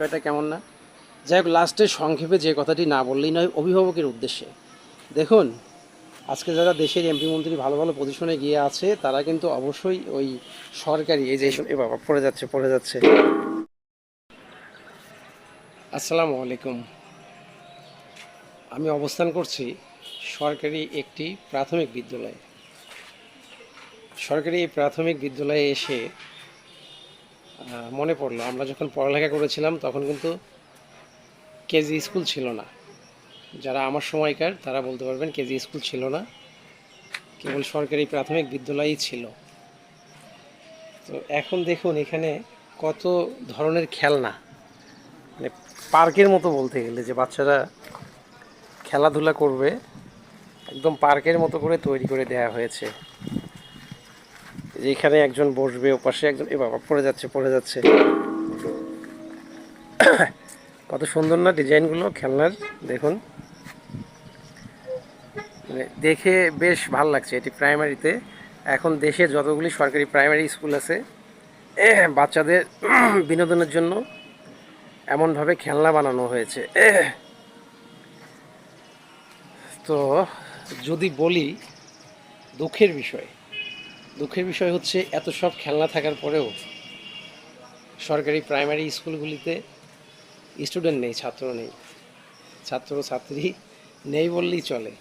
বিষয়টা কেমন না? যাই হোক লাস্টে সংক্ষেপে যে কথাটি না বললেই নয়, অভিভাবকের উদ্দেশ্যে। দেখুন, আজকে যারা দেশের এমপি মন্ত্রী ভালো ভালো পজিশনে গিয়ে আছে, তারা কিন্তু অবশ্যই ওই সরকারি এই যে এ বাবা, পড়ে যাচ্ছে পড়ে যাচ্ছে। আসসালামু আলাইকুম। আমি অবস্থান করছি সরকারি একটি প্রাথমিক বিদ্যালয়ে। সরকারি এই প্রাথমিক বিদ্যালয়ে এসে মনে পড়ল। আমরা যখন পড়ালেখা করেছিলাম, তখন কিন্তু কেজি স্কুল ছিল না। যারা আমার সময়কার, তারা বলতে পারবেন কেজি স্কুল ছিল না। কেবল সরকারি প্রাথমিক বিদ্যালয়ই ছিল। তো এখন দেখুন, এখানে কত ধরনের খেলনা। মানে পার্কের মতো বলতে গেলে, যে বাচ্চারা খেলাধুলা করবে, একদম পার্কের মতো করে তৈরি করে দেওয়া হয়েছে। যে এখানে একজন বসবে ওপাশে, একজন এ বাবা, পড়ে যাচ্ছে পড়ে যাচ্ছে। কত সুন্দর না ডিজাইনগুলো, খেলনার, দেখুন। মানে দেখে বেশ ভালো লাগছে এটি প্রাইমারিতে এখন দেশে যতগুলি সরকারি প্রাইমারি স্কুল আছে, বাচ্চাদের বিনোদনের জন্য এমনভাবে খেলনা বানানো হয়েছে। তো যদি বলি দুঃখের বিষয় দুঃখের বিষয় হচ্ছে এত সব খেলনা থাকার পরেও সরকারি প্রাইমারি স্কুলগুলিতে স্টুডেন্ট নেই, ছাত্র নেই। ছাত্র ছাত্রী নেই বললেই চলে।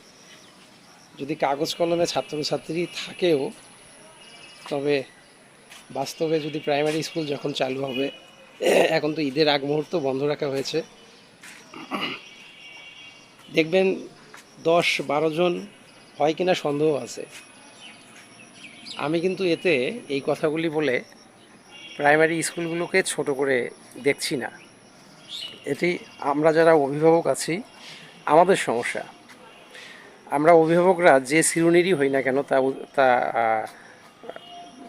যদি কাগজ কলমে ছাত্রছাত্রী থাকেও, তবে বাস্তবে যদি প্রাইমারি স্কুল যখন চালু হবে, এখন তো ঈদের আগ মুহূর্ত বন্ধ রাখা হয়েছে। দেখবেন দশ বারো জন হয় কিনা সন্দেহ আছে। আমি কিন্তু এতে এই কথাগুলি বলে প্রাইমারি স্কুলগুলোকে ছোট করে দেখছি না। এটি আমরা যারা অভিভাবক আছি, আমাদের সমস্যা। আমরা অভিভাবকরা যে শিরুনিরই হই না কেন, তা তা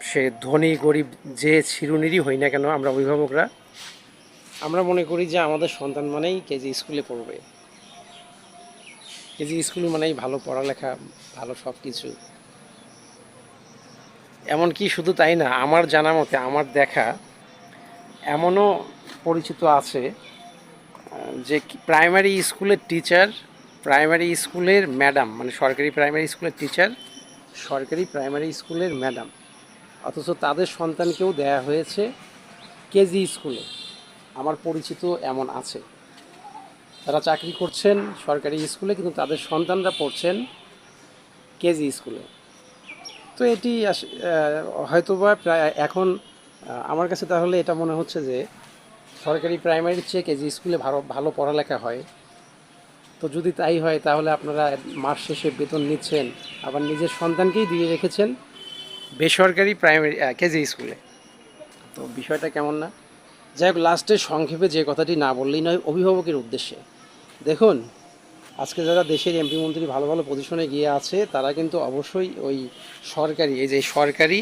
সে ধনী, গরিব যে শিরুনিরই হই না কেন আমরা অভিভাবকরা, আমরা মনে করি যে আমাদের সন্তান মানেই কেজি স্কুলে পড়বে। কেজি স্কুল মানেই ভালো পড়ালেখা, ভালো সব কিছু এমনকি শুধু তাই না, আমার জানা মতে, আমার দেখা এমনও পরিচিত আছে যে প্রাইমারি স্কুলের টিচার প্রাইমারি স্কুলের ম্যাডাম মানে সরকারি প্রাইমারি স্কুলের টিচার সরকারি প্রাইমারি স্কুলের ম্যাডাম অথচ তাদের সন্তানকেও দেয়া হয়েছে কেজি স্কুলে। আমার পরিচিত এমন আছে। তারা চাকরি করছেন সরকারি স্কুলে, কিন্তু তাদের সন্তানরা পড়ছেন কেজি স্কুলে। তো এটি হয়তোবা প্রায় এখন আমার কাছে তাহলে এটা মনে হচ্ছে যে সরকারি প্রাইমারির চেয়ে কেজি স্কুলে ভালো ভালো পড়ালেখা হয়, তো যদি তাই হয় তাহলে আপনারা মাস শেষে বেতন নিচ্ছেন, আবার নিজের সন্তানকেই দিয়ে রেখেছেন বেসরকারি প্রাইমারি কেজি স্কুলে। তো বিষয়টা কেমন না? যাই হোক, লাস্টে সংক্ষেপে যে কথাটি না বললেই নয়, অভিভাবকের উদ্দেশ্যে। দেখুন আজকে যারা দেশের এমপি মন্ত্রী ভালো ভালো পজিশনে গিয়ে আছে, তারা কিন্তু অবশ্যই ওই সরকারি, এই যে সরকারি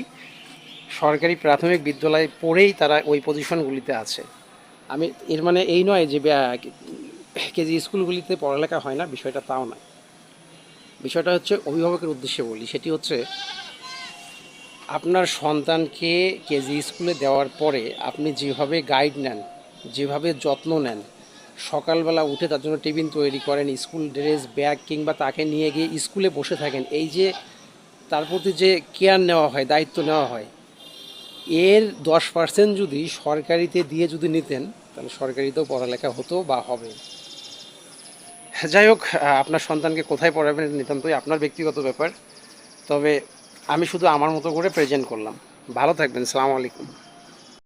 সরকারি প্রাথমিক বিদ্যালয়ে পড়েই তারা ওই পজিশনগুলিতে আছে। আমি, এর মানে এই নয় যে কেজি স্কুলগুলিতে পড়ালেখা হয় না, বিষয়টা তাও নয়। বিষয়টা হচ্ছে অভিভাবকের উদ্দেশ্যে বলি, সেটি হচ্ছে আপনার সন্তানকে কেজি স্কুলে দেওয়ার পরে আপনি যেভাবে গাইড নেন, যেভাবে যত্ন নেন সকালবেলা উঠে তার জন্য টিফিন তৈরি করেন, স্কুল ড্রেস, ব্যাগ কিংবা তাকে নিয়ে গিয়ে স্কুলে বসে থাকেন। এই যে তার প্রতি যে কেয়ার নেওয়া হয়, দায়িত্ব নেওয়া হয়, এর দশ পার্সেন্ট যদি সরকারিতে দিয়ে যদি নিতেন, তাহলে সরকারিতেও পড়ালেখা হতো বা হবে। যাই হোক, আপনার সন্তানকে কোথায় পড়াবেন নিতান্তই আপনার ব্যক্তিগত ব্যাপার। তবে আমি শুধু আমার মতো করে প্রেজেন্ট করলাম। ভালো থাকবেন, সালাম আলাইকুম।